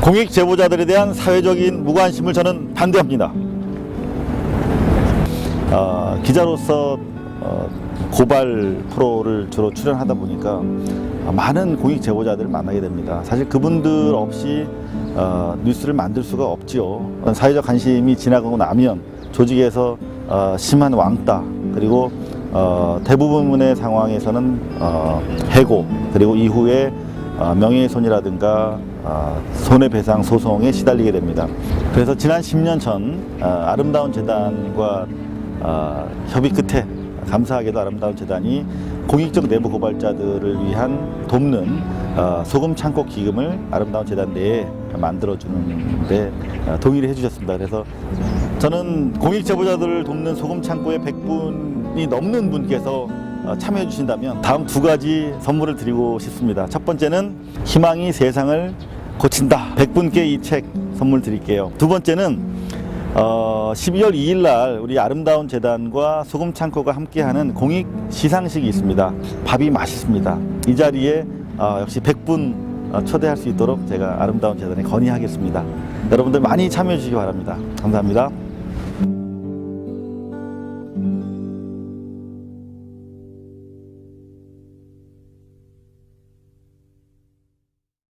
공익 제보자들에 대한 사회적인 무관심을 저는 반대합니다. 어, 기자로서 어, 고발 프로를 주로 출연하다 보니까 많은 공익 제보자들을 만나게 됩니다. 사실 그분들 없이 어, 뉴스를 만들 수가 없지요. 사회적 관심이 지나가고 나면 조직에서 어, 심한 왕따 그리고 어, 대부분의 상황에서는 어, 해고 그리고 이후에 어, 명예훼손이라든가 어, 손해배상 소송에 시달리게 됩니다. 그래서 지난 10년 전 어, 아름다운 재단과 어, 협의 끝에 감사하게도 아름다운 재단이 공익적 내부 고발자들을 위한 돕는 어, 소금 창고 기금을 아름다운 재단 내에 만들어주는데 어, 동의를 해주셨습니다. 그래서 저는 공익 제보자들을 돕는 소금 창고에 100분이 넘는 분께서 어, 참여해 주신다면 다음 두 가지 선물을 드리고 싶습니다. 첫 번째는 희망이 세상을 고친다. 100분께 이 책 선물 드릴게요. 두 번째는 어, 12월 2일 날 우리 아름다운 재단과 소금 창고가 함께하는 공익 시상식이 있습니다. 밥이 맛있습니다. 이 자리에 어, 역시 100분 어, 초대할 수 있도록 제가 아름다운 재단에 건의하겠습니다. 여러분들 많이 참여해 주시기 바랍니다. 감사합니다.